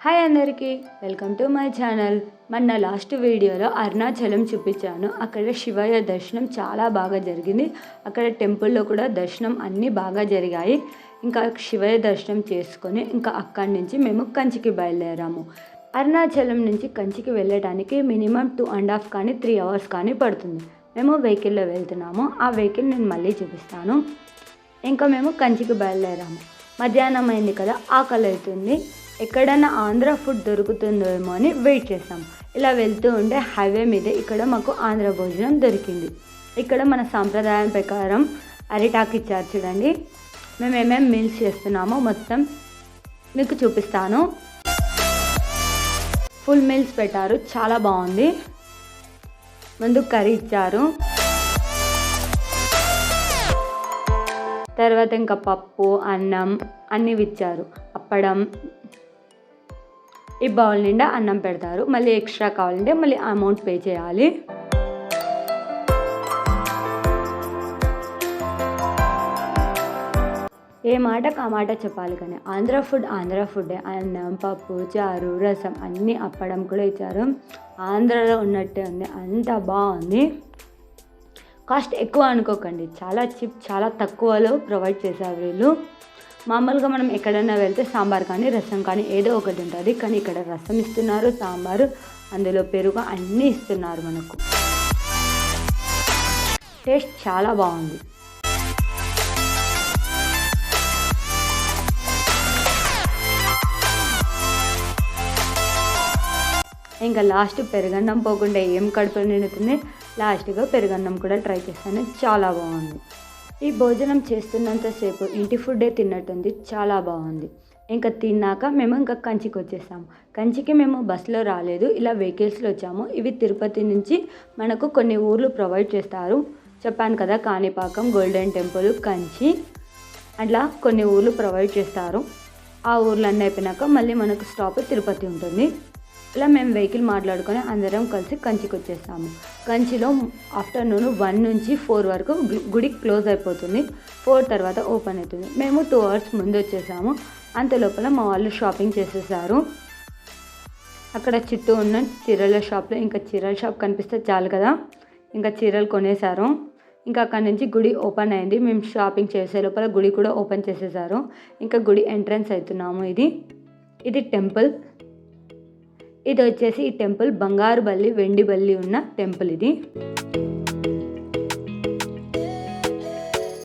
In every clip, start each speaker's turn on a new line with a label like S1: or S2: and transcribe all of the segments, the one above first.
S1: Hi అందరికీ welcome to my channel. మొన్న last వీడియోలో అరుణాచలం చూపించాను. అక్కడ శివయ్య దర్శనం చాలా బాగా జరిగింది. అక్కడ టెంపుల్లో కూడా దర్శనం అన్నీ బాగా జరిగాయి. ఇంకా శివయ్య దర్శనం చేసుకొని ఇంకా అక్కడి నుంచి మేము కంచికి బయలుదేరాము. అరుణాచలం నుంచి కంచికి వెళ్ళడానికి మినిమం టూ అండ్ హాఫ్ కానీ త్రీ అవర్స్ కానీ పడుతుంది. మేము వెహికల్లో వెళ్తున్నాము. ఆ వెహికల్ నేను మళ్ళీ చూపిస్తాను. ఇంకా మేము కంచికి బయలుదేరాము. మధ్యాహ్నం అయింది కదా ఆకలి అవుతుంది ఎక్కడైనా ఆంధ్ర ఫుడ్ దొరుకుతుందేమో అని వెయిట్ చేసాం ఇలా వెళ్తూ ఉంటే హైవే మీద ఇక్కడ మాకు ఆంధ్ర భోజనం దొరికింది. ఇక్కడ మన సాంప్రదాయం ప్రకారం అరిటాకు ఇచ్చారు చూడండి. మేము ఏమేమి మీల్స్ చేస్తున్నామో మొత్తం మీకు చూపిస్తాను. ఫుల్ మీల్స్ పెట్టారు. చాలా బాగుంది. ముందు కర్రీ ఇచ్చారు. తర్వాత ఇంకా పప్పు అన్నం అన్నీ ఇచ్చారు. అప్పడం ఈ బౌల్ నిండా అన్నం పెడతారు. మళ్ళీ ఎక్స్ట్రా కావాలంటే మళ్ళీ అమౌంట్ పే చేయాలి. ఏ మాటకు ఆ మాట చెప్పాలి కానీ ఆంధ్ర ఫుడ్ ఆంధ్ర ఫుడ్డే అన్నం పప్పు చారు రసం అన్నీ అప్పడం కూడా ఇచ్చారు. ఆంధ్రలో ఉన్నట్టే ఉంది. అంత బాగుంది. కాస్ట్ ఎక్కువ అనుకోకండి. చాలా చిప్ చాలా తక్కువలో ప్రొవైడ్ చేశారు వీళ్ళు మామూలుగా మనం ఎక్కడైనా వెళ్తే సాంబార్ కానీ రసం కానీ ఏదో ఒకటి ఉంటుంది. కానీ ఇక్కడ రసం ఇస్తున్నారు సాంబారు అందులో పెరుగు అన్నీ ఇస్తున్నారు మనకు. టేస్ట్ చాలా బాగుంది. ఇంకా లాస్ట్ పెరుగన్నం పోకుండా ఏం కడుపు నిండుతుంది? లాస్ట్గా పెరుగన్నం కూడా ట్రై చేస్తాను. చాలా బాగుంది. ఈ భోజనం చేస్తున్నంతసేపు ఇంటి ఫుడ్డే తిన్నట్టుంది. చాలా బాగుంది. ఇంకా తిన్నాక మేము ఇంకా కంచికి వచ్చేసాము. కంచికి మేము బస్సులో రాలేదు. ఇలా వెహికల్స్లో వచ్చాము. ఇవి తిరుపతి నుంచి మనకు కొన్ని ఊర్లు ప్రొవైడ్ చేస్తారు. చెప్పాను కదా కాణిపాకం గోల్డెన్ టెంపుల్ కంచి. అట్లా కొన్ని ఊర్లు ప్రొవైడ్ చేస్తారు. ఆ ఊర్లన్నీ అయిపోయినాక మళ్ళీ మనకు స్టాప్ తిరుపతి ఉంటుంది. ఇలా మేము వెహికల్ మాట్లాడుకొని అందరం కలిసి కంచికి వచ్చేసాము కంచిలో ఆఫ్టర్నూన్ వన్ నుంచి ఫోర్ వరకు గుడి క్లోజ్ అయిపోతుంది. ఫోర్ తర్వాత ఓపెన్ అవుతుంది. మేము టూ అవర్స్ ముందు వచ్చేసాము. అంత లోపల మా వాళ్ళు షాపింగ్ చేసేసారు. అక్కడ చుట్టూ ఉన్న చీరల షాప్లో ఇంకా చీరల షాప్ కనిపిస్తే చాలు కదా. ఇంకా చీరలు కొనేసారు ఇంకా అక్కడ నుంచి గుడి ఓపెన్ అయింది. మేము షాపింగ్ చేసే లోపల గుడి కూడా ఓపెన్ చేసేసారు. ఇంకా గుడి ఎంట్రన్స్ అవుతున్నాము ఇది. ఇది టెంపుల్. ఇది వచ్చేసి ఈ టెంపుల్ బంగారు బల్లి వెండి బల్లి ఉన్న టెంపుల్ ఇది.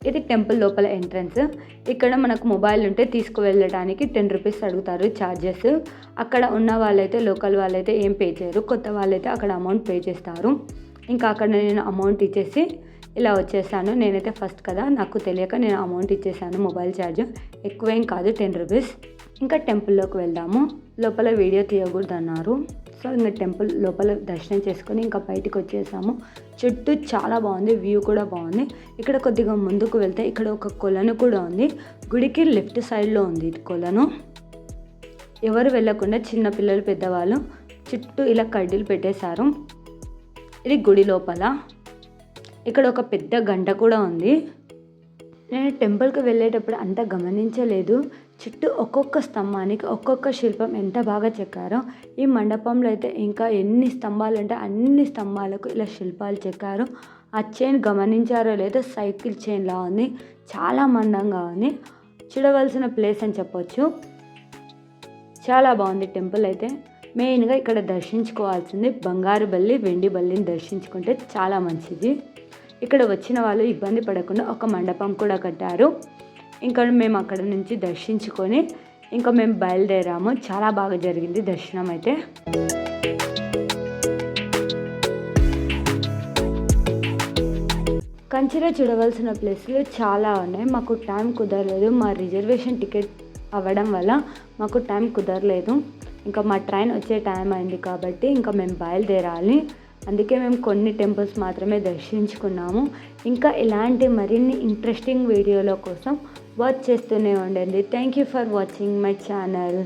S1: ఇది టెంపుల్ లోపల ఎంట్రన్స్. ఇక్కడ మనకు మొబైల్ ఉంటే తీసుకువెళ్ళడానికి టెన్ రూపీస్ అడుగుతారు ఛార్జెస్ అక్కడ ఉన్న వాళ్ళైతే లోకల్ వాళ్ళైతే ఏం పే చేయరు. కొత్త వాళ్ళైతే అక్కడ అమౌంట్ పే చేస్తారు. ఇంకా అక్కడ నేను అమౌంట్ ఇచ్చేసి ఇలా వచ్చేసాను. నేనైతే ఫస్ట్ కదా నాకు తెలియక నేను అమౌంట్ ఇచ్చేసాను మొబైల్ ఛార్జ్ ఎక్కువేం కాదు టెన్ రూపీస్. ఇంకా టెంపుల్లోకి వెళ్దాము. లోపల వీడియో తీయకూడదు అన్నారు సో ఇంకా టెంపుల్ లోపల దర్శనం చేసుకొని ఇంకా బయటకు వచ్చేసాము. చుట్టూ చాలా బాగుంది వ్యూ కూడా బాగుంది. ఇక్కడ కొద్దిగా ముందుకు వెళ్తే ఇక్కడ ఒక కొలను కూడా ఉంది. గుడికి లెఫ్ట్ సైడ్లో ఉంది ఇది కొలను. ఎవరు వెళ్ళకుండా చిన్న పిల్లలు పెద్దవాళ్ళు చుట్టూ ఇలా కడ్డీలు పెట్టేశారు. ఇది గుడి లోపల. ఇక్కడ ఒక పెద్ద గంట కూడా ఉంది. నేను టెంపుల్కి వెళ్ళేటప్పుడు అంత గమనించలేదు. చుట్టూ ఒక్కొక్క స్తంభానికి ఒక్కొక్క శిల్పం ఎంత బాగా చెక్కారో ఈ మండపంలో అయితే ఇంకా ఎన్ని స్తంభాలు అంటే అన్ని స్తంభాలకు ఇలా శిల్పాలు చెక్కారు. ఆ చైన్ గమనించారో లేదో సైకిల్ చైన్లా ఉంది. చాలా మందంగా ఉంది. చూడవలసిన ప్లేస్ అని చెప్పొచ్చు. చాలా బాగుంది టెంపుల్ అయితే. మెయిన్గా ఇక్కడ దర్శించుకోవాల్సింది బంగారు బల్లి వెండి బల్లిని దర్శించుకుంటే చాలా మంచిది. ఇక్కడ వచ్చిన వాళ్ళు ఇబ్బంది పడకుండా ఒక మండపం కూడా కట్టారు. ఇంకా మేము అక్కడ నుంచి దర్శించుకొని ఇంకా మేము బయలుదేరాము. చాలా బాగా జరిగింది దర్శనం అయితే. కంచిలో చూడవలసిన ప్లేసులు చాలా ఉన్నాయి. మాకు టైం కుదరలేదు. మా రిజర్వేషన్ టికెట్ అవ్వడం వల్ల మాకు టైం కుదరలేదు. ఇంకా మా ట్రైన్ వచ్చే టైం అయింది కాబట్టి ఇంకా మేము బయలుదేరాలి. అందుకే మేము కొన్ని టెంపుల్స్ మాత్రమే దర్శించుకున్నాము. ఇంకా ఇలాంటి మరిన్ని ఇంట్రెస్టింగ్ వీడియోల కోసం వాచ్ చేస్తూనే ఉండండి. Thank you for watching my channel